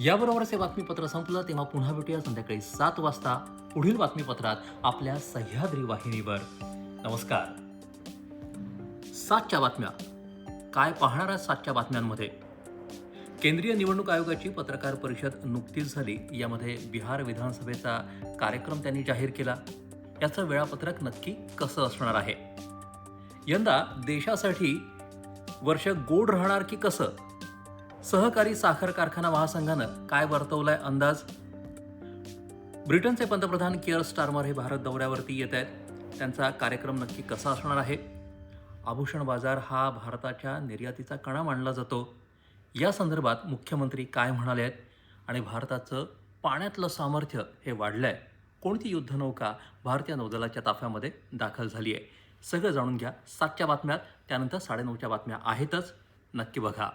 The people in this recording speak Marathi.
याबरोबरच हे बातमीपत्र संपलं तेव्हा पुन्हा भेटूया संध्याकाळी सात वाजता पुढील बातमीपत्रात आपल्या सह्याद्री वाहिनीवर. नमस्कार. सातच्या बातम्या. काय पाहणार आहात सातच्या बातम्यांमध्ये? केंद्रीय निवडणूक आयोगाची पत्रकार परिषद नुकतीच झाली. यामध्ये बिहार विधानसभेचा कार्यक्रम त्यांनी जाहीर केला. याचं वेळापत्रक नक्की कसं असणार आहे? यंदा देशासाठी वर्ष गोड राहणार की कसं? सहकारी साखर कारखाना महासंघानं काय वर्तवलाय अंदाज? ब्रिटनचे पंतप्रधान केअर स्टारमर हे भारत दौऱ्यावरती येत आहेत. त्यांचा कार्यक्रम नक्की कसा असणार आहे? आभूषण बाजार हा भारताच्या निर्यातीचा कणा मानला जातो. या संदर्भात मुख्यमंत्री काय म्हणाले आहेत? आणि भारताचं पाण्यातलं सामर्थ्य हे वाढलं आहे कोणती युद्धनौका भारतीय नौदलाच्या ताफ्यामध्ये दाखल झाली आहे? सगळं जाणून घ्या. सातच्या बातम्यात त्यानंतर साडेनऊच्या बातम्या आहेतच. नक्की बघा.